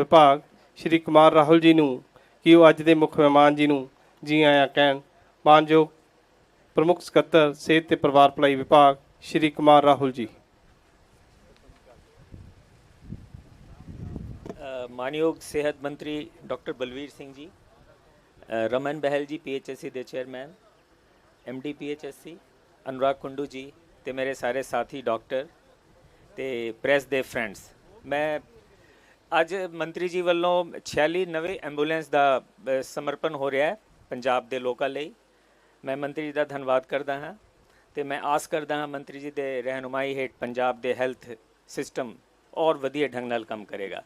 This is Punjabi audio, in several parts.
ਵਿਭਾਗ ਸ਼੍ਰੀ ਕੁਮਾਰ ਰਾਹੁਲ ਜੀ ਨੂੰ ਕਿ ਉਹ ਅੱਜ ਦੇ ਮੁੱਖ ਮਹਿਮਾਨ ਜੀ ਨੂੰ ਜੀ ਆਇਆਂ ਕਹਿਣ। ਮਾਨਯੋਗ ਪ੍ਰਮੁੱਖ ਸਕੱਤਰ, ਸਿਹਤ ਤੇ ਪਰਿਵਾਰ ਭਲਾਈ ਵਿਭਾਗ ਸ਼੍ਰੀ ਕੁਮਾਰ ਰਾਹੁਲ ਜੀ। ਮਾਨਯੋਗ ਸਿਹਤ ਮੰਤਰੀ ਡਾਕਟਰ ਬਲਵੀਰ ਸਿੰਘ ਜੀ ਰਮਨ ਬਹਿਲ ਜੀ ਪੀਐਚਐਸਸੀ ਦੇ chairman MD PHSC Anurag Kundu ji ਤੇ ਮੇਰੇ ਸਾਰੇ ਸਾਥੀ ਡਾਕਟਰ ਤੇ ਪ੍ਰੈਸ ਦੇ ਫਰੈਂਡਸ। ਮੈਂ ਅੱਜ ਮੰਤਰੀ ਜੀ ਵੱਲੋਂ 46 ਨਵੇਂ ਐਂਬੂਲੈਂਸ ਦਾ ਅ, ਸਮਰਪਣ ਹੋ ਰਿਹਾ ਹੈ ਪੰਜਾਬ ਦੇ ਲੋਕਾਂ ਲਈ। ਮੈਂ ਮੰਤਰੀ ਜੀ ਦਾ ਧੰਨਵਾਦ ਕਰਦਾ ਹਾਂ ਤੇ ਮੈਂ ਆਸ ਕਰਦਾ ਹਾਂ ਮੰਤਰੀ ਜੀ ਦੇ ਰਹਿਨੁਮਾਈ ਹੇਠ ਪੰਜਾਬ ਦੇ ਹੈਲਥ ਸਿਸਟਮ ਔਰ ਵਧੀਆ ਢੰਗ ਨਾਲ ਕੰਮ ਕਰੇਗਾ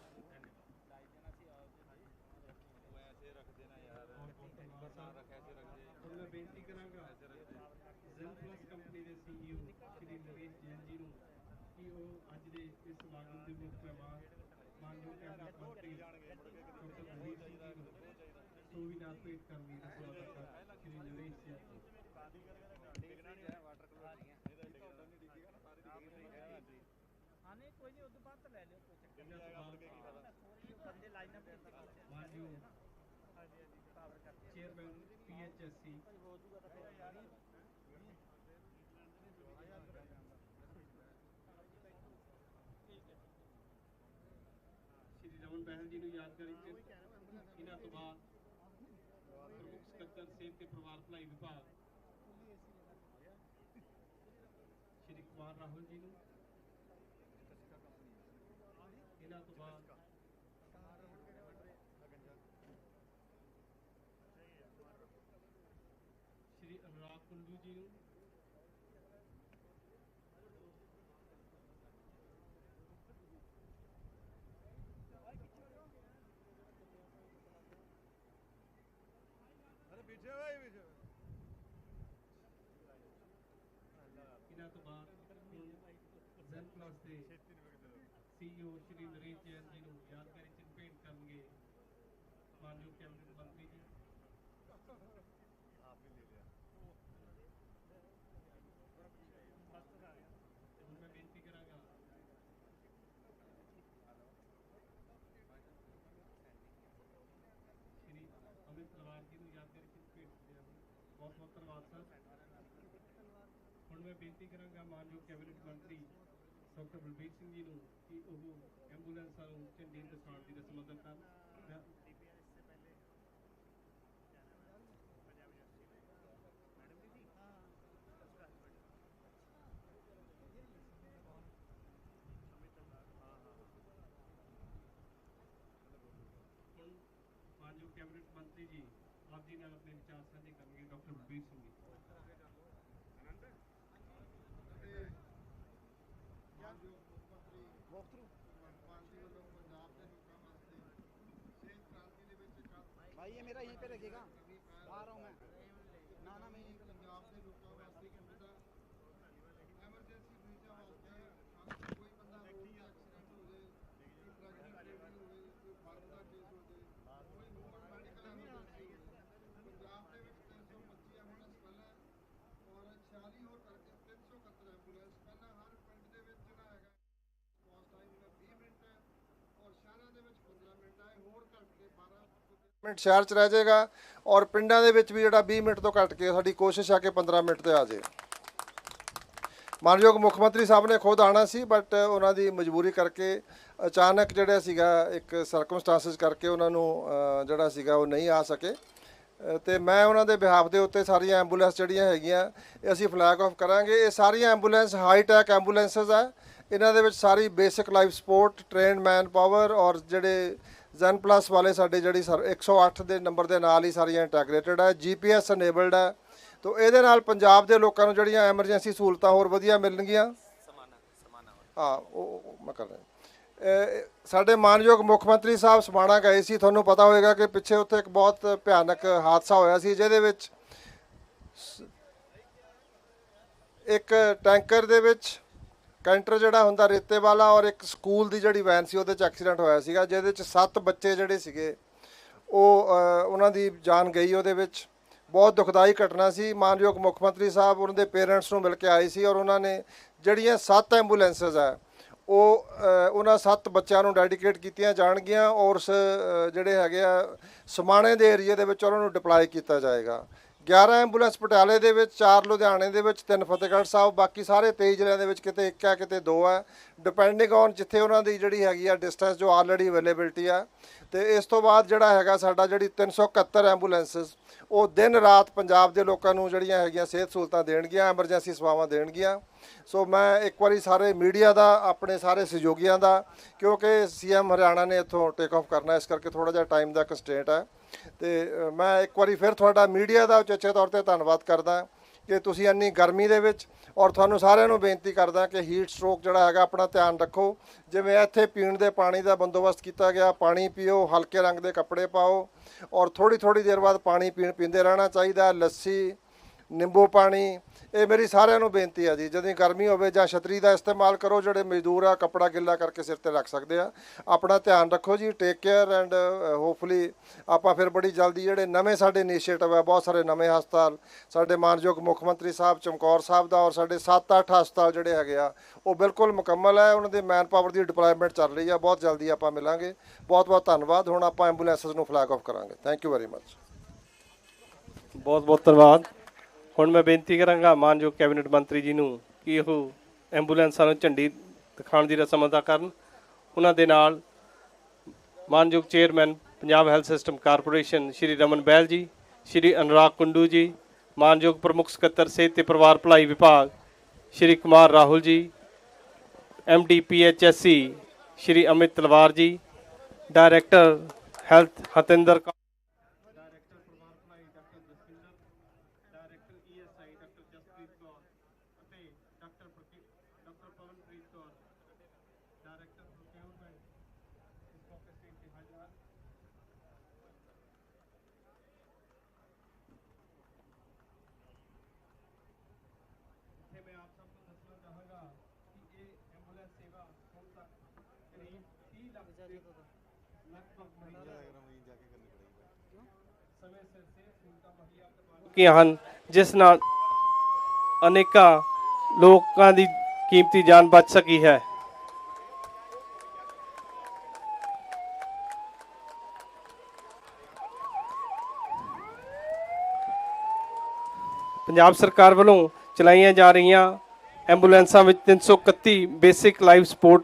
ਮੈਂ ਬੇਨਤੀ ਕਰਾਂਗਾ ਜ਼ੈਨ ਪਲੱਸ ਕੰਪਨੀ ਦੇ ਸੀਈਓ ਸ਼੍ਰੀ ਨਰੇਸ਼ ਜੈਨ ਜੀ ਨੂੰ ਕਿ ਉਹ ਅੱਜ ਦੇ ਇਸ ਸਮਾਗਮ ਦੇ ਮੁੱਖ ਮਹਿਮਾਨ ਮਾਨਯੋਗ ਕੈਬਨਿਟ ਮੰਤਰੀ ਡਾਕਟਰ ਬਲਵੀਰ ਸਿੰਘ ਜੀ ਨੂੰ ਸੋਵੀਨਾਰ ਭੇਟ ਕਰਨ ਦੀ ਸਵਾਗਤ ਕਰ ਸ਼੍ਰੀ ਨਰੇਸ਼ ਜੀ ਮਾਨਯੋਗ ਚੇਅਰਮੈਨ ਪੀਐਚਐਸਸੀ ਸ਼੍ਰੀ ਰਮਨ ਬਹਿਲ ਜੀ ਨੂੰ ਯਾਦਗਾਰੀ ਚ ਇਹਨਾਂ ਤੋਂ ਬਾਅਦ ਸਿਹਤ ਤੇ ਪਰਿਵਾਰ ਭਲਾਈ ਵਿਭਾਗ। ਸ਼੍ਰੀ ਕੁਮਾਰ ਰਾਹੁਲ ਜੀ ਨੂੰ। ਇਹਨਾਂ ਤੋਂ ਬਾਅਦ ਸ਼੍ਰੀ ਅਨੁਰਾਗ ਕੁੰਡੂ ਜੀ ਨੂੰ ਇਹਨਾਂ ਤੋਂ ਬਾਅਦ ਜ਼ੈਨ ਪਲੱਸ ਦੇ ਸੀਈਓ ਸ਼੍ਰੀ ਨਰੇਸ਼ ਜੈਨ ਜੀ ਨੂੰ ਯਾਦਗਾਰੀ ਚਿੰਨ੍ਹ ਭੇਂਟ ਕਰਨਗੇ ਮਾਨਯੋਗ ਕੈਬਨਿਟ ਮੰਤਰੀ ਜੀ ਹੁਣ ਮੈਂ ਬੇਨਤੀ ਕਰਾਂਗਾ ਸ਼੍ਰੀ ਅਮਿਤ ਤਲਵਾਰ ਜੀ ਨੂੰ ਯਾਦਗਾਰੀ ਚਿੰਨ੍ਹ ਭੇਟ ਕਰਦੇ ਹਾਂ ਬਹੁਤ ਬਹੁਤ ਧੰਨਵਾਦ ਸਰ ਹੁਣ ਮੈਂ ਬੇਨਤੀ ਕਰਾਂਗਾ ਮਾਨਯੋਗ ਕੈਬਨਿਟ ਮੰਤਰੀ ਡਾਕਟਰ ਬਲਬੀਰ ਸਿੰਘ ਜੀ ਨੂੰ ਕਿ ਉਹ ਐਂਬੂਲੈਂਸਾਂ ਨੂੰ ਝੰਡੇ ਦਿਖਾਉਣ ਦੀ ਰਸਮ ਅਦਾ ਕਰਨ ਮਾਨਯੋਗ ਕੈਬਨਿਟ ਮੰਤਰੀ ਜੀ ਆਪ ਜੀ ਨਾਲ ਆਪਣੇ ਵਿਚਾਰ ਸਾਂਝੇ ਕਰਨਗੇ ਡਾਕਟਰ ਬਲਬੀਰ ਸਿੰਘ ਜੀ। भाई ये मेरा यहीं पे रखेगा ਮਿੰਟ ਸ਼ਹਿਰ 'ਚ ਰਹਿ ਜਾਏਗਾ ਔਰ ਪਿੰਡਾਂ ਦੇ ਵਿੱਚ ਵੀ ਜਿਹੜਾ 20 ਮਿੰਟ ਤੋਂ ਘੱਟ ਕੇ ਸਾਡੀ ਕੋਸ਼ਿਸ਼ ਆ ਕਿ 15 ਮਿੰਟ ਤੇ ਆ ਜਾਏ। ਮਾਨਯੋਗ ਮੁੱਖ ਮੰਤਰੀ ਸਾਹਿਬ ਨੇ ਖੁਦ ਆਣਾ ਸੀ ਬਟ ਉਹਨਾਂ ਦੀ ਮਜਬੂਰੀ ਕਰਕੇ ਅਚਾਨਕ ਜਿਹੜਾ ਸੀਗਾ ਇੱਕ ਸਰਕਮਸਟੈਂਸਸ ਕਰਕੇ ਉਹਨਾਂ ਨੂੰ ਜਿਹੜਾ ਸੀਗਾ ਉਹ ਨਹੀਂ ਆ ਸਕੇ। ਅ, ਤੇ ਮੈਂ ਉਹਨਾਂ ਦੇ ਬਿਹਾਫ ਦੇ ਉੱਤੇ ਸਾਰੀਆਂ ਐਂਬੂਲੈਂਸ ਜਿਹੜੀਆਂ ਹੈਗੀਆਂ ਇਹ ਅਸੀਂ ਫਲੈਗ ਆਫ ਕਰਾਂਗੇ। ਇਹ ਸਾਰੀਆਂ ਐਂਬੂਲੈਂਸ ਹਾਈ ਟੈਕ ਐਂਬੂਲੈਂਸਸ ਆ। ਇਹਨਾਂ ਦੇ ਵਿੱਚ ਸਾਰੀ basic life support trained man power ਔਰ ਜਿਹੜੇ ਜ਼ੈਨ ਪਲੱਸ ਵਾਲੇ ਸਾਡੇ ਜਿਹੜੀ ਸਰ 108 ਦੇ ਨੰਬਰ ਦੇ ਨਾਲ ਹੀ ਸਾਰੀਆਂ ਇੰਟੈਗ੍ਰੇਟਡ ਹੈ ਜੀਪੀਐਸ ਅਨੇਬਲਡ ਹੈ। ਤੋ ਇਹਦੇ ਨਾਲ ਪੰਜਾਬ ਦੇ ਲੋਕਾਂ ਨੂੰ ਜਿਹੜੀਆਂ ਐਮਰਜੈਂਸੀ ਸਹੂਲਤਾਂ ਹੋਰ ਵਧੀਆ ਮਿਲਣਗੀਆਂ। ਹਾਂ, ਉਹ ਉਹ ਮੈਂ ਕਰ ਰਿਹਾ। ਸਾਡੇ ਮਾਨਯੋਗ ਮੁੱਖ ਮੰਤਰੀ ਸਾਹਿਬ ਸਮਾਣਾ ਗਏ ਸੀ। ਤੁਹਾਨੂੰ ਪਤਾ ਹੋਵੇਗਾ ਕਿ ਪਿੱਛੇ ਉੱਥੇ ਇੱਕ ਬਹੁਤ ਭਿਆਨਕ ਹਾਦਸਾ ਹੋਇਆ ਸੀ, ਜਿਹਦੇ ਵਿੱਚ ਸ- ਇੱਕ ਟੈਂਕਰ ਦੇ ਵਿੱਚ ਕੈਂਟਰ ਜਿਹੜਾ ਹੁੰਦਾ ਰੇਤੇ ਵਾਲਾ ਔਰ ਇੱਕ ਸਕੂਲ ਦੀ ਜਿਹੜੀ ਵੈਨ ਸੀ, ਉਹਦੇ 'ਚ ਐਕਸੀਡੈਂਟ ਹੋਇਆ ਸੀਗਾ, ਜਿਹਦੇ 'ਚ ਸੱਤ ਬੱਚੇ ਜਿਹੜੇ ਸੀਗੇ, ਉਹ ਉਹਨਾਂ ਦੀ ਜਾਨ ਗਈ ਉਹਦੇ ਵਿੱਚ। ਬਹੁਤ ਦੁਖਦਾਈ ਘਟਨਾ ਸੀ। ਮਾਨਯੋਗ ਮੁੱਖ ਮੰਤਰੀ ਸਾਹਿਬ, ਉਹਨਾਂ ਦੇ ਪੇਰੈਂਟਸ ਨੂੰ ਮਿਲ ਕੇ ਆਏ ਸੀ ਔਰ ਉਹਨਾਂ ਨੇ ਜਿਹੜੀਆਂ ਸੱਤ ਐਂਬੂਲੈਂਸਸ ਆ, ਉਹ ਉਹਨਾਂ ਸੱਤ ਬੱਚਿਆਂ ਨੂੰ ਡੈਡੀਕੇਟ ਕੀਤੀਆਂ ਜਾਣਗੀਆਂ ਔਰ ਜਿਹੜੇ ਹੈਗੇ ਆ, ਸਮਾਣੇ ਦੇ ਏਰੀਆ ਦੇ ਵਿੱਚ ਉਹਨਾਂ ਨੂੰ ਡਿਪਲਾਈ ਕੀਤਾ ਜਾਏਗਾ। 11 ਐਂਬੂਲੈਂਸ ਪਟਿਆਲੇ ਦੇ ਵਿੱਚ, ਚਾਰ ਲੁਧਿਆਣੇ ਦੇ ਵਿੱਚ, ਤਿੰਨ ਫਤਿਹਗੜ੍ਹ ਸਾਹਿਬ, ਬਾਕੀ ਸਾਰੇ 23 ਜ਼ਿਲ੍ਹਿਆਂ ਦੇ ਵਿੱਚ ਕਿਤੇ ਇੱਕ ਹੈ, ਕਿਤੇ ਦੋ ਹੈ। ਡਿਪੈਂਡਿੰਗ ਔਨ ਜਿੱਥੇ ਉਹਨਾਂ ਦੀ ਜਿਹੜੀ ਹੈਗੀ ਆ ਡਿਸਟੈਂਸ ਜੋ ਆਲਰੇਡੀ ਅਵੇਲੇਬਿਲਟੀ ਆ। ਤੇ ਇਸ ਤੋਂ ਬਾਅਦ ਜਿਹੜਾ ਹੈਗਾ ਸਾਡਾ ਜਿਹੜੀ 371 ਐਂਬੂਲੈਂਸਸ, ਉਹ ਦਿਨ ਰਾਤ ਪੰਜਾਬ ਦੇ ਲੋਕਾਂ ਨੂੰ ਜਿਹੜੀਆਂ ਹੈਗੀਆਂ ਸਿਹਤ ਸਹੂਲਤਾਂ ਦੇਣਗੀਆਂ ਐਮਰਜੈਂਸੀ ਸੇਵਾਵਾਂ ਦੇਣਗੀਆਂ। ਸੋ ਮੈਂ ਇੱਕ ਵਾਰੀ ਸਾਰੇ ਮੀਡੀਆ ਦਾ, ਆਪਣੇ ਸਾਰੇ ਸਹਿਯੋਗੀਆਂ ਦਾ, ਕਿਉਂਕਿ ਸੀਐਮ ਹਰਿਆਣਾ ਨੇ ਇੱਥੋਂ ਟੇਕ ਆਫ ਕਰਨਾ, ਇਸ ਕਰਕੇ ਥੋੜਾ ਜਿਹਾ ਟਾਈਮ ਦਾ ਕੰਸਟ੍ਰੇਂਟ ਹੈ। ਤੇ ਮੈਂ ਇੱਕ ਵਾਰੀ ਫਿਰ ਤੁਹਾਡਾ ਮੀਡੀਆ ਦਾ ਉਚੇਚੇ ਤੌਰ ਤੇ ਧੰਨਵਾਦ ਕਰਦਾ ਕਿ ਤੁਸੀਂ ਇੰਨੀ ਗਰਮੀ ਦੇ ਵਿੱਚ, ਔਰ ਤੁਹਾਨੂੰ ਸਾਰਿਆਂ ਨੂੰ ਬੇਨਤੀ ਕਰਦਾ ਕਿ ਹੀਟ ਸਟ੍ਰੋਕ ਜਿਹੜਾ ਹੈਗਾ, ਆਪਣਾ ਧਿਆਨ ਰੱਖੋ। ਜਿਵੇਂ ਇੱਥੇ ਪੀਣ ਦੇ ਪਾਣੀ ਦਾ ਬੰਦੋਬਸਤ ਕੀਤਾ ਗਿਆ, ਪਾਣੀ ਪੀਓ, ਹਲਕੇ ਰੰਗ ਦੇ ਕੱਪੜੇ ਪਾਓ, ਔਰ ਥੋੜੀ ਥੋੜੀ ਦੇਰ ਬਾਅਦ ਪਾਣੀ ਪੀਣ ਪੀਂਦੇ ਰਹਿਣਾ ਚਾਹੀਦਾ, ਲੱਸੀ ਨਿੰਬੂ ਪਾਣੀ, ਇਹ ਮੇਰੀ ਸਾਰਿਆਂ ਨੂੰ ਬੇਨਤੀ ਆ ਜੀ। ਜਦੋਂ ਗਰਮੀ ਹੋਵੇ ਜਾਂ ਛਤਰੀ ਦਾ ਇਸਤੇਮਾਲ ਕਰੋ, ਜਿਹੜੇ ਮਜ਼ਦੂਰ ਆ, ਕੱਪੜਾ ਗਿੱਲਾ ਕਰਕੇ ਸਿਰ ਤੇ ਰੱਖ ਸਕਦੇ ਆ। ਆਪਣਾ ਧਿਆਨ ਰੱਖੋ ਜੀ ਟੇਕ ਕੇਅਰ ਐਂਡ ਹੋਪਫੁਲੀ ਆਪਾਂ ਫਿਰ ਬੜੀ ਜਲਦੀ ਜਿਹੜੇ ਨਵੇਂ ਸਾਡੇ ਇਨੀਸ਼ੀਏਟਿਵ ਆ, ਬਹੁਤ ਸਾਰੇ ਨਵੇਂ ਹਸਪਤਾਲ, ਸਾਡੇ ਮਾਨਯੋਗ ਮੁੱਖ ਮੰਤਰੀ ਸਾਹਿਬ ਚਮਕੌਰ ਸਾਹਿਬ ਦਾ ਔਰ ਸਾਡੇ 7-8 ਹਸਪਤਾਲ ਜਿਹੜੇ ਹੈਗੇ ਆ, ਉਹ ਬਿਲਕੁਲ ਮੁਕੰਮਲ ਹੈ ਉਹਨਾਂ ਦੇ ਮੈਨ ਪਾਵਰ ਦੀ ਡਿਪਲੋਇਮੈਂਟ ਚੱਲ ਰਹੀ ਆ। ਬਹੁਤ ਜਲਦੀ ਆਪਾਂ ਮਿਲਾਂਗੇ। ਬਹੁਤ ਬਹੁਤ ਧੰਨਵਾਦ। ਹੁਣ ਆਪਾਂ ਐਂਬੂਲੈਂਸਸ ਨੂੰ ਫਲੈਗ ਆਫ ਕਰਾਂਗੇ। ਥੈਂਕ ਯੂ ਵੈਰੀ ਮੱਚ ਬਹੁਤ ਬਹੁਤ ਧੰਨਵਾਦ। ਹੁਣ ਮੈਂ ਬੇਨਤੀ ਕਰਾਂਗਾ ਮਾਨਯੋਗ ਕੈਬਨਿਟ ਮੰਤਰੀ ਜੀ ਨੂੰ ਕਿ ਉਹ ਐਂਬੂਲੈਂਸਾਂ ਨੂੰ ਝੰਡੀ ਦਿਖਾਉਣ ਦੀ ਰਸਮ ਅਦਾ ਕਰਨ। ਉਹਨਾਂ ਦੇ ਨਾਲ ਮਾਨਯੋਗ chairman, Punjab health system corporation Shri Raman Bahl ji, Shri Anurag Kundu ਜੀ, ਮਾਨਯੋਗ ਪ੍ਰਮੁੱਖ ਸਕੱਤਰ ਸਿਹਤ ਤੇ ਪਰਿਵਾਰ ਭਲਾਈ ਵਿਭਾਗ ਸ਼੍ਰੀ ਕੁਮਾਰ ਰਾਹੁਲ ਜੀ MD ਪੀਐਚਐਸਸੀ Shri Amit Talwar ji, director health Hatinder Kaur director ਪਰਿਵਾਰ ਭਲਾਈ doctor Jaswinder director ESI doctor Jaspreet Kaur ਅਤੇ doctor doctor Pavanpreet Kaur director procurement ਇਸ ਮੌਕੇ ਤੇ ਇੰਤਹਾਜਾਰ ਇੱਥੇ ਮੈਂ ਆਪ ਸਭ ਨੂੰ ਦੱਸਣਾ ਚਾਹਾਂਗਾ ਕਿ ਇਹ ਐਂਬੂਲੈਂਸ ਸੇਵਾ ਹੁਣ ਤੱਕ ਕਰੀਬ 30 ਲੱਖ ਦੇ ਲਗਭਗ ਮਰੀਜ਼ਾਂ ਸਮੇਂ ਚੁੱਕੀਆਂ ਹਨ, ਜਿਸ ਨਾਲ ਅਨੇਕਾਂ ਲੋਕਾਂ ਦੀ ਕੀਮਤੀ ਜਾਨ ਬਚ ਸਕੀ ਹੈ। ਪੰਜਾਬ ਸਰਕਾਰ ਵੱਲੋਂ ਚਲਾਈਆਂ ਜਾ ਰਹੀਆਂ ਐਂਬੂਲੈਂਸਾਂ ਵਿੱਚ 331 ਬੇਸਿਕ ਲਾਈਫ ਸਪੋਰਟ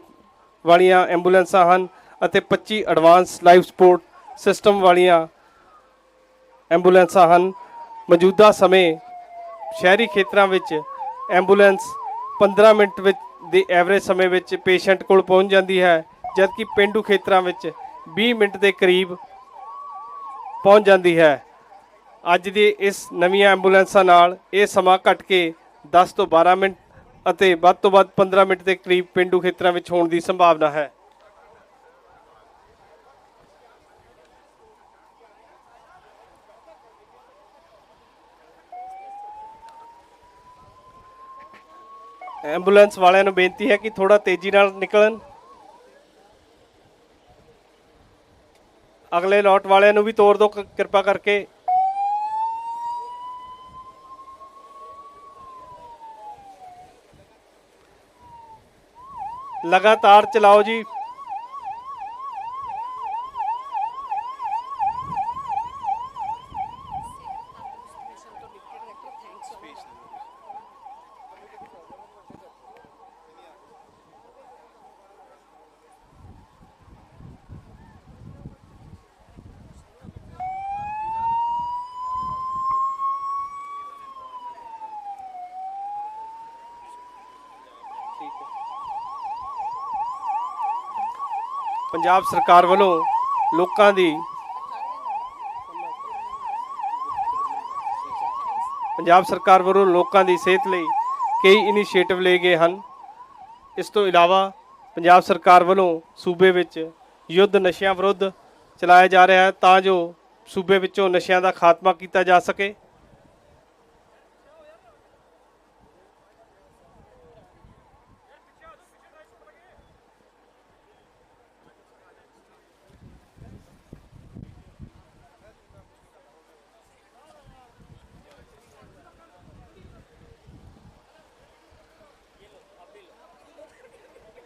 ਵਾਲੀਆਂ ਐਂਬੂਲੈਂਸਾਂ ਹਨ ਅਤੇ 25 ਐਡਵਾਂਸ ਲਾਈਫ ਸਪੋਰਟ ਸਿਸਟਮ ਵਾਲੀਆਂ ਐਂਬੂਲੈਂਸਾਂ ਹਨ। ਮੌਜੂਦਾ ਸਮੇਂ ਸ਼ਹਿਰੀ ਖੇਤਰਾਂ ਵਿੱਚ ਐਂਬੂਲੈਂਸ 15 ਮਿੰਟ ਵਿੱਚ ਦੇ ਐਵਰੇਜ ਸਮੇਂ ਵਿੱਚ ਪੇਸ਼ੈਂਟ ਕੋਲ ਪਹੁੰਚ ਜਾਂਦੀ ਹੈ, ਜਦਕਿ ਪਿੰਡੂ ਖੇਤਰਾਂ ਵਿੱਚ 20 ਮਿੰਟ ਦੇ ਕਰੀਬ ਪਹੁੰਚ ਜਾਂਦੀ ਹੈ। ਅੱਜ ਦੇ ਇਸ ਨਵੀਆਂ ਐਂਬੂਲੈਂਸਾਂ ਨਾਲ ਇਹ ਸਮਾਂ ਘਟ ਕੇ 10 ਤੋਂ 12 ਮਿੰਟ ਅਤੇ ਵੱਧ ਤੋਂ ਵੱਧ 15 ਮਿੰਟ ਦੇ ਕਰੀਬ ਪਿੰਡੂ ਖੇਤਰਾਂ ਵਿੱਚ ਹੋਣ ਦੀ ਸੰਭਾਵਨਾ ਹੈ। ਐਂਬੂਲੈਂਸ ਵਾਲਿਆਂ ਨੂੰ ਬੇਨਤੀ ਹੈ ਕਿ ਥੋੜਾ ਤੇਜ਼ੀ ਨਾਲ ਨਿਕਲਣ। ਅਗਲੇ ਲੋਟ ਵਾਲਿਆਂ ਨੂੰ ਵੀ ਤੋਰ ਦਿਓ ਕਿਰਪਾ ਕਰਕੇ। ਲਗਾਤਾਰ ਚਲਾਓ ਜੀ। ਪੰਜਾਬ ਸਰਕਾਰ ਵੱਲੋਂ ਲੋਕਾਂ ਦੀ ਪੰਜਾਬ ਸਰਕਾਰ ਵੱਲੋਂ ਲੋਕਾਂ ਦੀ ਸਿਹਤ ਲਈ ਕਈ ਇਨੀਸ਼ੀਏਟਿਵ ਲਏ ਗਏ ਹਨ। ਇਸ ਤੋਂ ਇਲਾਵਾ ਪੰਜਾਬ ਸਰਕਾਰ ਵੱਲੋਂ ਸੂਬੇ ਵਿੱਚ ਯੁੱਧ ਨਸ਼ਿਆਂ ਵਿਰੁੱਧ ਚਲਾਇਆ ਜਾ ਰਿਹਾ ਹੈ ਤਾਂ ਜੋ ਸੂਬੇ ਵਿੱਚੋਂ ਨਸ਼ਿਆਂ ਦਾ ਖਾਤਮਾ ਕੀਤਾ ਜਾ ਸਕੇ।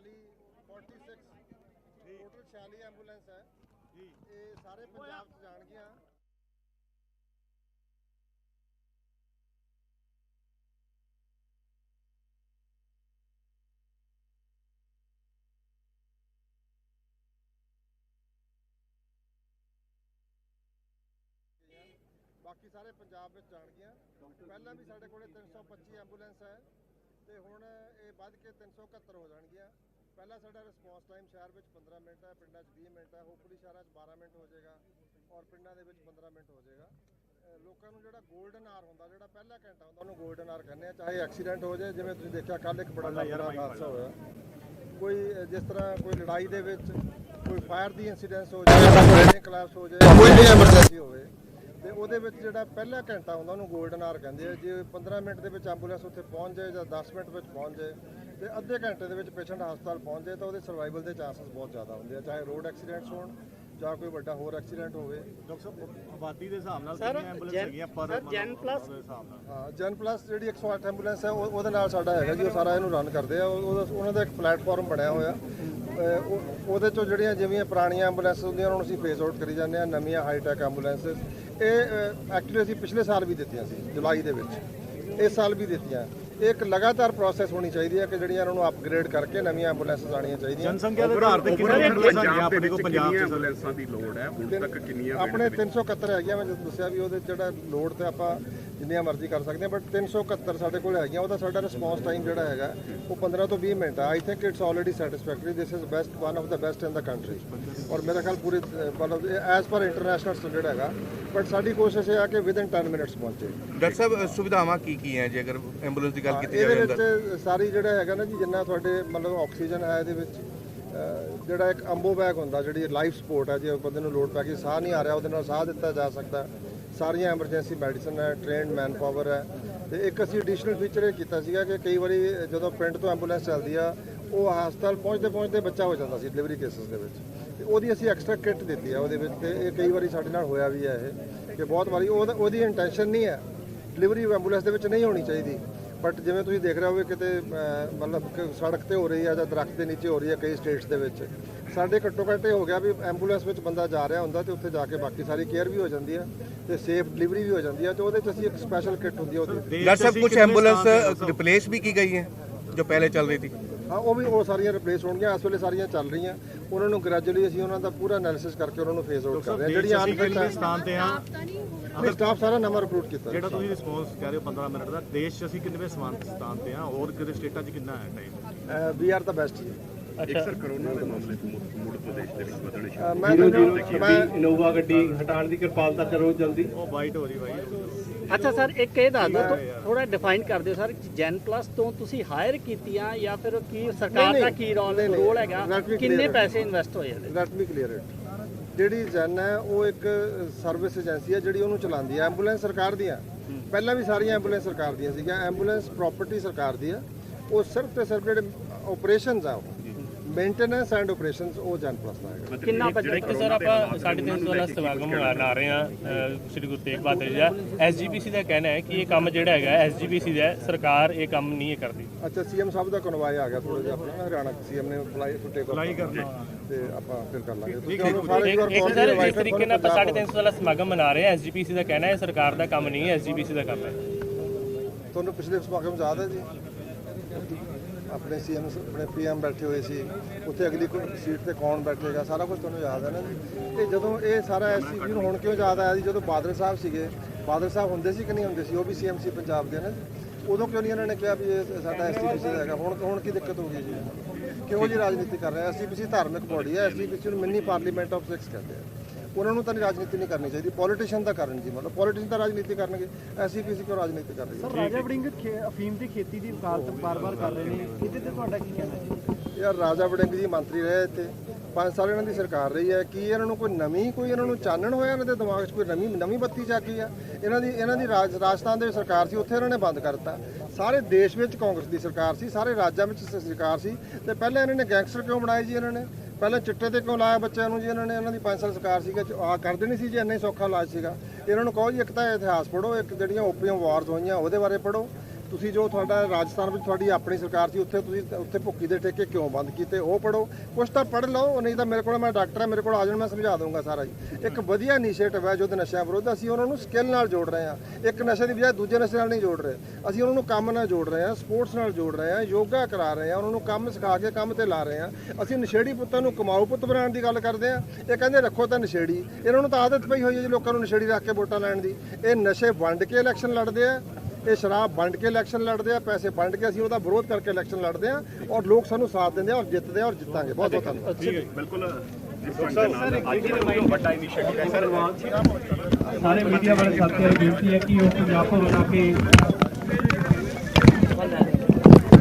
46 46 ਟੋਟਲ 46 ਐਂਬੂਲੈਂਸ ਹੈ। ਜੀ। ਇਹ ਸਾਰੇ ਪੰਜਾਬ ਚ ਜਾਣਗੀਆਂ। ਬਾਕੀ ਸਾਰੇ ਪੰਜਾਬ ਵਿੱਚ ਜਾਣਗੀਆਂ। ਪਹਿਲਾਂ ਵੀ ਸਾਡੇ ਕੋਲੇ 325 ਐਂਬੂਲੈਂਸ ਹੈ। ਤੇ ਹੁਣ ਇਹ ਵੱਧ ਕੇ 371 ਹੋ ਜਾਣਗੀਆਂ। ਪਹਿਲਾ ਸਾਡਾ ਰਿਸਪੌਂਸ ਟਾਈਮ ਸ਼ਹਿਰ ਵਿੱਚ 15 ਮਿੰਟ ਹੈ ਪਿੰਡਾਂ 'ਚ 20 ਮਿੰਟ ਹੈ ਹੋਪਫੁਲੀ ਸ਼ਹਿਰਾਂ 'ਚ 12 ਮਿੰਟ ਹੋ ਜਾਏਗਾ ਔਰ ਪਿੰਡਾਂ ਦੇ ਵਿੱਚ 15 ਮਿੰਟ ਹੋ ਜਾਏਗਾ। ਲੋਕਾਂ ਨੂੰ ਜਿਹੜਾ ਗੋਲਡਨ ਆਰ ਹੁੰਦਾ ਜਿਹੜਾ ਪਹਿਲਾ ਘੰਟਾ ਹੁੰਦਾ ਉਹਨੂੰ ਗੋਲਡਨ ਆਰ ਕਹਿੰਦੇ ਆ। ਚਾਹੇ ਐਕਸੀਡੈਂਟ ਹੋ ਜਾਏ ਜਿਵੇਂ ਤੁਸੀਂ ਦੇਖਿਆ ਕੱਲ ਇੱਕ ਬੜਾ ਜ਼ਿਆਦਾ ਹਾਦਸਾ ਹੋਇਆ। ਕੋਈ ਜਿਸ ਤਰ੍ਹਾਂ ਕੋਈ ਲੜਾਈ ਦੇ ਵਿੱਚ ਕੋਈ ਫਾਇਰ ਦੀ ਇਨਸੀਡੈਂਸ ਹੋ ਜਾਏ ਕਲਾਸ ਹੋ ਜਾਏ ਕੋਈ ਵੀ ਐਮਰਜੈਂਸੀ ਹੋਵੇ ਤੇ ਉਹਦੇ ਵਿੱਚ ਜਿਹੜਾ ਪਹਿਲਾ ਘੰਟਾ ਹੁੰਦਾ ਉਹਨੂੰ ਗੋਲਡਨ ਆਰ ਕਹਿੰਦੇ ਆ। ਜੇ 15 ਮਿੰਟ ਦੇ ਵਿੱਚ ਐਂਬੂਲੈਂਸ ਉੱਥੇ ਪਹੁੰਚ ਜਾਏ ਜਾਂ 10 ਮਿੰਟ ਵਿੱਚ ਪਹੁੰਚ ਜਾਏ ਤੇ ਅੱਧੇ ਘੰਟੇ ਦੇ ਵਿੱਚ ਪੇਸ਼ੈਂਟ ਹਸਪਤਾਲ ਪਹੁੰਚ ਜਾਏ ਤਾਂ ਉਹਦੇ ਸਰਵਾਈਵਲ ਦੇ ਚਾਂਸਸ ਬਹੁਤ ਜ਼ਿਆਦਾ ਹੁੰਦੇ ਆ ਚਾਹੇ ਰੋਡ ਐਕਸੀਡੈਂਟਸ ਹੋਣ ਜਾਂ ਕੋਈ ਵੱਡਾ ਹੋਰ ਐਕਸੀਡੈਂਟ ਹੋਵੇ। ਡਾਕਟਰ ਸਾਹਿਬ ਆਬਾਦੀ ਦੇ ਹਿਸਾਬ ਨਾਲ ਕਿੰਨੀਆਂ ਐਂਬੂਲੈਂਸ ਹੈਗੀਆਂ ਪਰ ਜੈਨ ਪਲੱਸ ਦੇ ਹਿਸਾਬ ਨਾਲ? ਹਾਂ ਜਨ ਪਲੱਸ ਜਿਹੜੀ 108 ਐਂਬੂਲੈਂਸ ਹੈ ਉਹ- ਉਹਦੇ ਨਾਲ ਸਾਡਾ ਹੈਗਾ ਜੀ ਉਹ ਸਾਰਾ ਇਹਨੂੰ ਰਨ ਕਰਦੇ ਆ। ਉਹਨਾਂ ਦਾ ਇੱਕ ਪਲੇਟਫਾਰਮ ਬਣਿਆ ਹੋਇਆ। ਉਹਦੇ ਚੋਂ ਜਿਹੜੀਆਂ ਜਿਵੇਂ ਪੁਰਾਣੀਆਂ ਐਂਬੂਲੈਂਸ ਹੁੰਦੀਆਂ ਉਹਨਾਂ ਨੂੰ ਅਸੀਂ ਫੇਸ ਆਊਟ ਕਰੀ ਜਾਂਦੇ ਆ ਨਵੀਆਂ ਹਾਈਟੈਕ ਐਂਬੂਲੈਂਸਸ ਇਹ ਐਕਚੁਅਲੀ ਅਸੀਂ ਪਿਛਲੇ ਸਾਲ ਵੀ ਦਿੱਤੀਆਂ ਸੀ ਜੁਲਾਈ ਦੇ ਵਿੱਚ। ਇਸ ਸਾਲ ਵੀ ਦਿੱਤੀਆਂ। ਇਹ ਇੱਕ ਲਗਾਤਾਰ ਪ੍ਰੋਸੈਸ ਹੋਣੀ ਚਾਹੀਦੀ ਹੈ ਕਿ ਜਿਹੜੀਆਂ ਇਹਨਾਂ ਨੂੰ ਅਪਗ੍ਰੇਡ ਕਰਕੇ ਨਵੀਆਂ ਐਂਬੂਲੈਂਸ ਆਉਣੀਆਂ ਚਾਹੀਦੀਆਂ। ਜਨਸੰਖਿਆ ਦੇ ਆਧਾਰ ਤੇ ਕਿੰਨੀਆਂ ਕੋਲ ਪੰਜਾਬ 'ਚ ਸਰ? ਐਂਬੂਲੈਂਸਾਂ ਦੀ ਲੋੜ ਹੈ? ਹੁਣ ਤੱਕ ਕਿੰਨੀਆਂ ਆਪਣੇ 371 ਹੈਗੀਆਂ ਮੈਂ ਜਦੋਂ ਦੱਸਿਆ ਵੀ ਉਹਦੇ 'ਚ ਜਿਹੜਾ ਲੋਡ ਤੇ ਆਪਾਂ ਜਿੰਨੀਆਂ ਮਰਜ਼ੀ ਕਰ ਸਕਦੇ ਹਾਂ ਬਟ 371 ਸਾਡੇ ਕੋਲ ਹੈਗੀਆਂ ਉਹਦਾ ਸਾਡਾ ਰਿਸਪੌਂਸ ਟਾਈਮ ਜਿਹੜਾ ਹੈਗਾ ਉਹ 15 ਤੋਂ 20 ਮਿੰਟ ਹੈ I think it's already satisfactory this is best one of the best in the country ਔਰ ਮੇਰਾ ਖਿਆਲ ਪੂਰੇ ਮਤਲਬ ਐਸ ਪਰ ਇੰਟਰਨੈਸ਼ਨਲ ਸਟੈਂਡਰਡ ਹੈਗਾ। ਬਟ ਸਾਡੀ ਕੋਸ਼ਿਸ਼ ਆ ਕਿ ਵਿਦਨ 10 ਮਿੰਟਸ ਪਹੁੰਚੇ। ਡਾਕਟਰ ਸਾਹਿਬ ਸੁਵਿਧਾਵਾਂ ਕੀ ਕੀ ਹੈ ਜੇ ਅਗਰ ਐਂਬੂਲੈਂਸ ਦੀ ਗੱਲ ਕੀਤੀ ਇਹਦੇ ਜਾਵੇ ਅੰਦਰ? ਵਿੱਚ ਸਾਰੀ ਜਿਹੜਾ ਹੈਗਾ ਨਾ ਜੀ ਜਿੰਨਾ ਤੁਹਾਡੇ ਮਤਲਬ ਆਕਸੀਜਨ ਹੈ ਇਹਦੇ ਵਿੱਚ ਜਿਹੜਾ ਇੱਕ ਅੰਬੋ ਬੈਗ ਹੁੰਦਾ ਜਿਹੜੀ ਲਾਈਫ ਸਪੋਰਟ ਹੈ ਜੇ ਬੰਦੇ ਨੂੰ ਲੋੜ ਪੈ ਗਈ ਸਾਹ ਨਹੀਂ ਆ ਰਿਹਾ ਉਹਦੇ ਨਾਲ ਸਾਹ ਦਿੱਤਾ ਜਾ ਸਕਦਾ। ਸਾਰੀਆਂ ਐਮਰਜੈਂਸੀ ਮੈਡੀਸਨ ਹੈ ਟ੍ਰੇਨਡ ਮੈਨ ਪਾਵਰ ਹੈ। ਤੇ ਇੱਕ ਅਸੀਂ ਐਡੀਸ਼ਨਲ ਫੀਚਰ ਇਹ ਕੀਤਾ ਸੀਗਾ ਕਿ ਕਈ ਵਾਰੀ ਜਦੋਂ ਪਿੰਡ ਤੋਂ ਐਂਬੂਲੈਂਸ ਚੱਲਦੀ ਆ ਉਹ ਹਸਪਤਾਲ ਪਹੁੰਚਦੇ ਪਹੁੰਚਦੇ ਬੱਚਾ ਹੋ ਜਾਂਦਾ ਸੀ ਡਿਲੀਵਰੀ ਕੇਸਸ ਦੇ ਵਿੱਚ। ਉਹਦੀ ਅਸੀਂ ਐਕਸਟਰਾ ਕਿੱਟ ਦਿੱਤੀ ਆ ਉਹਦੇ ਵਿੱਚ ਤੇ ਇਹ ਕਈ ਵਾਰੀ ਸਾਡੇ ਨਾਲ ਹੋਇਆ ਵੀ ਹੈ ਇਹ ਕਿ ਬਹੁਤ ਵਾਰੀ ਉਹਦਾ- ਉਹਦੀ ਇੰਟੈਂਸ਼ਨ ਨਹੀਂ ਹੈ। ਡਿਲੀਵਰੀ ਐਂਬੂਲੈਂਸ ਦੇ ਵਿੱਚ ਨਹੀਂ ਹੋਣੀ ਚਾਹੀਦੀ। ਬਟ ਜਿਵੇਂ ਤੁਸੀਂ ਦੇਖ ਰਹੇ ਹੋਵੇ ਕਿਤੇ ਅਹ, ਮਤਲਬ ਕਿ ਸੜਕ ਤੇ ਹੋ ਰਹੀ ਹੈ ਜਾਂ ਦਰਖਤ ਦੇ ਨੀਚੇ ਹੋ ਰਹੀ ਹੈ ਕਈ ਸਟੇਟਸ ਦੇ ਵਿੱਚ। ਸਾਡੇ ਘੱਟੋ ਘੱਟ ਇਹ ਹੋ ਗਿਆ ਵੀ ਐਂਬੂਲੈਂਸ ਵਿੱਚ ਬੰਦਾ ਜਾ ਰਿਹਾ ਹੁੰਦਾ ਤੇ ਉੱਥੇ ਜਾ ਕੇ ਬਾਕੀ ਸਾਰੀ ਕੇਅਰ ਵੀ ਹੋ ਜਾਂਦੀ ਹੈ ਤੇ ਸੇਫ ਡਿਲੀਵਰੀ ਵੀ ਹੋ ਜਾਂਦੀ ਹੈ ਤੇ ਉਹਦੇ 'ਚ ਅਸੀਂ ਇੱਕ ਸਪੈਸ਼ਲ ਕਿੱਟ ਹੁੰਦੀ ਹੈ ਉਹਦੇ। ਦੇਸ਼ ਡਾਕਟਰ ਸਾਹਿਬ ਅਸੀਂ ਕੁਝ ਕਿੰਨੇ ਐਂਬੂਲੈਂਸ ਸਥਾਨ ਤੇ ਰਿਪਲੇਸ ਵੀ ਕੀ ਗਈ ਹੈ ਹਾਂ ਉਹ ਵੀ ਉਹ ਸਾਰੀਆਂ ਰਿਪਲੇਸ ਹੋਣਗੀਆਂ ਇਸ ਵੇਲੇ ਸਾਰੀਆਂ ਚੱਲ ਰਹੀਆਂ। ਉਹਨਾਂ ਨੂੰ ਗ੍ਰੈਜੂਅਲੀ ਅਸੀਂ ਉਹਨਾਂ ਦਾ ਪੂਰਾ ਐਨਾਲਿਸਿਸ ਕਰਕੇ ਉਹਨਾਂ ਨੂੰ ਫੇਜ਼ ਆਊਟ ਕਰ ਰਹੇ ਹਾਂ। ਜਿਹੜੀਆਂ ਅਨਫਿਟ ਹੈ ਸਥਾਨ ਤੇ ਆ ਨਹੀਂ ਸਟਾਫ ਸਾਰਾ ਨਵਾਂ ਰਿਕਰੂਟ ਕੀਤਾ ਜਿਹੜਾ ਤੁਸੀਂ ਰਿਸਪੌਂਸ ਕਹਿ ਰਹੇ ਹੋ 15 ਮਿੰਟ ਦਾ ਦੇਸ਼ 'ਚ ਅਸੀਂ ਕਿੰਨੇ ਸਥਾਨ ਸਥਾਨ ਤੇ ਆ ਹੋਰ ਕਿਹੜੇ ਸਟੇਟਾਂ 'ਚ ਕਿੰਨਾ ਹੈ time we are the best ਜੀ। ਅਕਸਰ ਕਰੋਨਾ ਦੇ ਮਾਮਲੇ ਤੋਂ ਮੁੜ- ਮੁੜ ਪ੍ਰਦੇਸ਼ ਦੇ ਵਿੱਚ ਵਧਣੇ ਸ਼ੁਰੂ ਮੈਂ ਇਨੋਵਾ ਗੱਡੀ ਹਟਾਉਣ ਦੀ ਕਿਰਪਾਲਤਾ ਕਰੋ ਜਲਦੀ। ਉਹ ਵਾਈਟ ਹੋ ਰਹੀ ਬਾਈ ਅੱਛਾ ਸਰ ਇੱਕ ਇਹ ਦੱਸ ਦਿਓ ਥੋੜਾ ਡਿਫਾਈਨ ਕਰ ਦਿਓ ਸਰ ਜੈਨ ਪਲੱਸ ਤੋਂ ਤੁਸੀਂ ਹਾਇਰ ਕੀਤੀਆਂ ਜਾਂ ਫਿਰ ਕੀ ਸਰਕਾਰ ਦਾ ਕੀ ਰੋਲ ਹੈਗਾ? ਕਿੰਨੇ. ਪੈਸੇ ਇਨਵੈਸਟ ਹੋਏ ਇਹਦੇ? ਲੈਟ ਮੀ ਕਲੀਅਰ ਇਟ ਜਿਹੜੀ ਜਨ ਹੈ ਉਹ ਇੱਕ ਸਰਵਿਸ ਏਜੰਸੀ ਹੈ ਜਿਹੜੀ ਉਹਨੂੰ ਚਲਾਉਂਦੀ ਹੈ ਐਂਬੂਲੈਂਸ ਸਰਕਾਰ ਦੀਆਂ। ਪਹਿਲਾਂ ਵੀ ਸਾਰੀਆਂ ਐਂਬੂਲੈਂਸ ਸਰਕਾਰ ਦੀਆਂ ਸੀਗੀਆਂ ਐਂਬੂਲੈਂਸ ਪ੍ਰਾਪਰਟੀ ਸਰਕਾਰ ਦੀ ਹੈ। ਉਹ ਸਿਰਫ ਤੇ ਸਿਰਫ ਜਿਹੜੇ ਆਪਰੇਸ਼ਨਸ ਆ ਉਹ। ਮੇਨਟੇਨੈਂਸ ਐਂਡ ਆਪਰੇਸ਼ਨਸ ਉਹ ਜਨ ਪਲਸ ਦਾ ਹੈਗਾ। ਕਿੰਨਾ ਬਜਟ ਇੱਕ ਸਰ ਆਪਾਂ 350 ਵਾਲਾ ਸਮਾਗਮ ਮਨਾ ਰਹੇ ਅ, ਸ੍ਰੀ ਗੁਰੂ ਤੇਗ ਬਹਾਦਰ ਜੀ ਦਾ। ਐਸਜੀਪੀਸੀ ਦਾ ਕਹਿਣਾ ਹੈ ਕਿ ਇਹ ਕੰਮ ਜਿਹੜਾ ਹੈਗਾ ਐਸਜੀਪੀਸੀ ਦਾ ਹੈ, ਸਰਕਾਰ ਇਹ ਕੰਮ ਨਹੀਂ ਕਰਦੀ। ਅੱਛਾ ਸੀਐਮ ਸਾਹਿਬ ਦਾ ਕਨਵਾਏ ਆ ਗਿਆ ਥੋੜਾ ਜਿਹਾ ਆਪਣਾ ਨਾ ਹਰਿਆਣਾ ਸੀਐਮ ਨੇ ਅਪਲਾਈ ਟੂ ਟੇਕ ਅਪਲਾਈ ਕਰਨਾ। ਤੇ ਆਪਾਂ ਫਿਰ ਕਰ ਲਾਂਗੇ। ਤੁਸੀਂ ਇੱਕ ਸਰ ਜਿਸ ਤਰੀਕੇ ਨਾਲ ਆਪਾਂ ਤੁਹਾਨੂੰ 350 ਵਾਲਾ ਸਮਾਗਮ ਮਨਾ ਰਹੇ ਹਾਂ ਐਸਜੀਪੀਸੀ ਦਾ ਕਹਿਣਾ ਹੈ ਸਰਕਾਰ ਦਾ ਕੰਮ ਨਹੀਂ ਹੈ ਐਸਜੀਪੀਸੀ ਦਾ ਕੰਮ ਹੈ। ਤੁਹਾਨੂੰ ਪਿਛਲੇ ਸਮਾਗਮ ਯਾਦ ਹੈ ਜੀ? ਆਪਣੇ ਸੀਐਮ ਆਪਣੇ ਪੀਐਮ ਬੈਠੇ ਹੋਏ ਸੀ। ਉੱਥੇ ਅਗਲੀ ਸੀਟ ਤੇ ਕੌਣ ਬੈਠੇਗਾ? ਸਾਰਾ ਕੁਝ ਤੁਹਾਨੂੰ ਯਾਦ ਹੈ ਨਾ ਜੀ। ਤੇ ਜਦੋਂ ਇਹ ਸਾਰਾ ਐਸਸੀਪੀ ਨੂੰ ਹੁਣ ਕਿਉਂ ਯਾਦ ਆਇਆ ਜੀ? ਜਦੋਂ ਬਾਦਲ ਸਾਹਿਬ ਸੀਗੇ, ਬਾਦਲ ਸਾਹਿਬ ਹੁੰਦੇ ਸੀ ਕਿ ਨਹੀਂ ਹੁੰਦੇ ਸੀ? ਉਹ ਵੀ ਸੀਐਮ ਸੀ ਪੰਜਾਬ ਦੇ ਨਾ। ਉਦੋਂ ਕਿਉਂ ਨਹੀਂ ਇਹਨਾਂ ਨੇ ਕਿਹਾ ਵੀ ਇਹ ਸਾਡਾ ਐਸਸੀਪੀਸੀ ਦਾ ਹੈਗਾ? ਹੁਣ ਹੁਣ ਕੀ ਦਿੱਕਤ ਹੋ ਗਈ ਜੀ? ਕਿਉਂ ਜੀ ਰਾਜਨੀਤੀ ਕਰ ਰਹੇ ਐਸਸੀਪੀਸੀ ਧਾਰਮਿਕ ਬੋਡੀ ਹੈ ਐਸਸੀਪੀਸੀ ਨੂੰ ਮਿੰਨੀ ਪਾਰਲੀਮੈਂਟ ਆਫ ਸਿਕਸ ਕਹਿੰਦੇ ਆ। ਉਹਨਾਂ ਨੂੰ ਤਾਂ ਨਹੀਂ ਰਾਜਨੀਤੀ ਨਹੀਂ ਕਰਨੀ ਚਾਹੀਦੀ ਪੋਲੀਟੀਸ਼ੀਅਨ ਤਾਂ ਕਰਨ ਜੀ ਮਤਲਬ ਪੋਲੀਟੀਸ਼ੀਅਨ ਤਾਂ ਰਾਜਨੀਤੀ ਕਰਨਗੇ ਐਸਸੀਪੀਸੀ ਕਿਉਂ ਰਾਜਨੀਤੀ ਕਰ ਰਹੀ ਹੈ ਰਾਜਾ ਵੜਿੰਗ ਅਫੀਮ ਦੀ ਖੇਤੀ ਦੀ ਵਕਾਲਤ ਬਾਰ-ਬਾਰ ਕਰ ਰਹੇ ਨੇ। ਇਹਦੇ ਤੇ ਤੁਹਾਡਾ ਕੀ ਕਹਿਣਾ ਹੈ ਯਾਰ ਰਾਜਾ ਵੜਿੰਗ ਜੀ ਮੰਤਰੀ ਰਹੇ ਇੱਥੇ 5 ਸਾਲ ਇਹਨਾਂ ਦੀ ਸਰਕਾਰ ਰਹੀ ਹੈ ਕੀ ਇਹਨਾਂ ਨੂੰ ਕੋਈ ਨਵੀਂ ਕੋਈ ਇਹਨਾਂ ਨੂੰ ਚਾਨਣ ਹੋਇਆ ਇਹਨਾਂ ਦੇ ਦਿਮਾਗ 'ਚ ਕੋਈ ਨਵੀਂ ਨਵੀਂ ਬੱਤੀ ਜਾਗੀ ਆ? ਇਹਨਾਂ ਦੀ ਇਹਨਾਂ ਦੀ ਰਾਜ ਰਾਜਸਥਾਨ ਦੇ ਸਰਕਾਰ ਸੀ ਉੱਥੇ ਇਹਨਾਂ ਨੇ ਬੰਦ ਕਰਤਾ ਸਾਰੇ ਦੇਸ਼ ਵਿੱਚ ਕਾਂਗਰਸ ਦੀ ਸਰਕਾਰ ਸੀ ਸਾਰੇ ਰਾਜਾਂ ਵਿੱਚ ਸਰਕਾਰ ਸੀ ਤੇ ਪਹਿਲਾਂ ਇਹਨਾਂ ਨੇ ਗੈਂਗਸਟਰ ਕਿਉਂ ਬਣਾਏ ਜੀ ਇਹਨਾਂ ਨੇ? ਪਹਿਲਾਂ ਚਿੱਟੇ ਤੇ ਕਿਉਂ ਲਾਇਆ ਬੱਚਿਆਂ ਨੂੰ ਜੀ? ਇਹਨਾਂ ਨੇ ਇਹਨਾਂ ਦੀ ਪੰਜ ਸਾਲ ਸਰਕਾਰ ਸੀਗਾ ਆ ਕਰਦੇ ਨਹੀਂ ਸੀ ਜੀ, ਇੰਨਾ ਹੀ ਸੌਖਾ ਇਲਾਜ ਸੀਗਾ। ਇਹਨਾਂ ਨੂੰ ਕਹੋ ਜੀ, ਇੱਕ ਤਾਂ ਇਤਿਹਾਸ ਪੜ੍ਹੋ, ਇੱਕ ਜਿਹੜੀਆਂ ਓਪੀਅਮ ਵਾਰਸ ਹੋਈਆਂ, ਉਹਦੇ ਬਾਰੇ ਪੜ੍ਹੋ। ਤੁਸੀਂ ਜੋ ਤੁਹਾਡਾ ਰਾਜਸਥਾਨ ਵਿੱਚ ਤੁਹਾਡੀ ਆਪਣੀ ਸਰਕਾਰ ਸੀ, ਉੱਥੇ ਤੁਸੀਂ ਉੱਥੇ ਭੁੱਕੀ ਦੇ ਠੇਕੇ ਕਿਉਂ ਬੰਦ ਕੀਤੇ? ਉਹ ਪੜੋ ਕੁਛ ਤਾਂ ਪੜ੍ਹ ਲਓ ਨਹੀਂ ਤਾਂ ਮੇਰੇ ਕੋਲ ਮੈਂ ਡਾਕਟਰ ਹਾਂ, ਮੇਰੇ ਕੋਲ ਆ ਜਾਣ, ਮੈਂ ਸਮਝਾ ਦਊਂਗਾ ਸਾਰਾ ਜੀ। ਇੱਕ ਵਧੀਆ ਇਨੀਸ਼ੀਏਟਿਵ ਹੈ ਜੋ ਨਸ਼ਿਆਂ ਵਿਰੁੱਧ, ਅਸੀਂ ਉਹਨਾਂ ਨੂੰ ਸਕਿੱਲ ਨਾਲ ਜੋੜ ਰਹੇ ਹਾਂ। ਇੱਕ ਨਸ਼ੇ ਦੀ ਬਜਾਏ ਦੂਜੇ ਨਸ਼ੇ ਨਾਲ ਨਹੀਂ ਜੋੜ ਰਹੇ। ਅਸੀਂ ਉਹਨਾਂ ਨੂੰ ਕੰਮ ਨਾਲ ਜੋੜ ਰਹੇ ਹਾਂ ਸਪੋਰਟਸ ਨਾਲ ਜੋੜ ਰਹੇ ਹਾਂ, ਯੋਗਾ ਕਰਾ ਰਹੇ ਹਾਂ, ਉਹਨਾਂ ਨੂੰ ਕੰਮ ਸਿਖਾ ਕੇ ਕੰਮ ਤੇ ਲਾ ਰਹੇ ਹਾਂ। ਅਸੀਂ ਨਸ਼ੇੜੀ ਪੁੱਤਾਂ ਨੂੰ ਕਮਾਊ ਪੁੱਤ ਬਣਾਉਣ ਦੀ ਗੱਲ ਕਰਦੇ ਹਾਂ। ਇਹ ਕਹਿੰਦੇ ਰੱਖੋ ਤਾਂ ਨਸ਼ੇੜੀ। ਇਹਨਾਂ ਨੂੰ ਤਾਂ ਆਦਤ ਪਈ ਹੋਈ ਹੈ ਜੀ ਲੋਕਾਂ ਨੂੰ ਨਸ਼ੇੜੀ ਰੱਖ ਕੇ ਵੋਟਾਂ ਲੈਣ ਦੀ। ਇਹ ਨਸ਼ੇ ਵੰਡ ਕੇ ਇਲੈਕਸ਼ਨ ਲੜਦੇ ਆ ਇਹ ਸ਼ਰਾਬ ਵੰਡ ਕੇ ਇਲੈਕਸ਼ਨ ਲੜਦੇ ਆ ਪੈਸੇ ਵੰਡ ਕੇ ਅਸੀਂ ਉਹਦਾ ਵਿਰੋਧ ਕਰਕੇ ਇਲੈਕਸ਼ਨ ਲੜਦੇ ਆ ਔਰ ਲੋਕ ਸਾਨੂੰ ਸਾਥ ਦਿੰਦੇ ਆ ਔਰ ਜਿੱਤਦੇ ਆ ਔਰ ਜਿੱਤਾਂਗੇ ਬਹੁਤ ਬਹੁਤ ਧੰਨਵਾਦ ਬਿਲਕੁਲ ਜਿਸ ਢੰਗ ਦੇ ਨਾਲ ਅੱਜ ਦਾ ਵੱਡਾ ਇਨੀਸ਼ੀਏਟਿਵ ਹੈ ਸਰ ਸਾਰੇ ਮੀਡੀਆ ਵਾਲੇ ਸਾਥੀਆਂ ਨੂੰ ਬੇਨਤੀ ਹੈ ਕਿ ਉਹ ਪੰਜਾਬ ਤੋਂ ਬਣਾ ਕੇ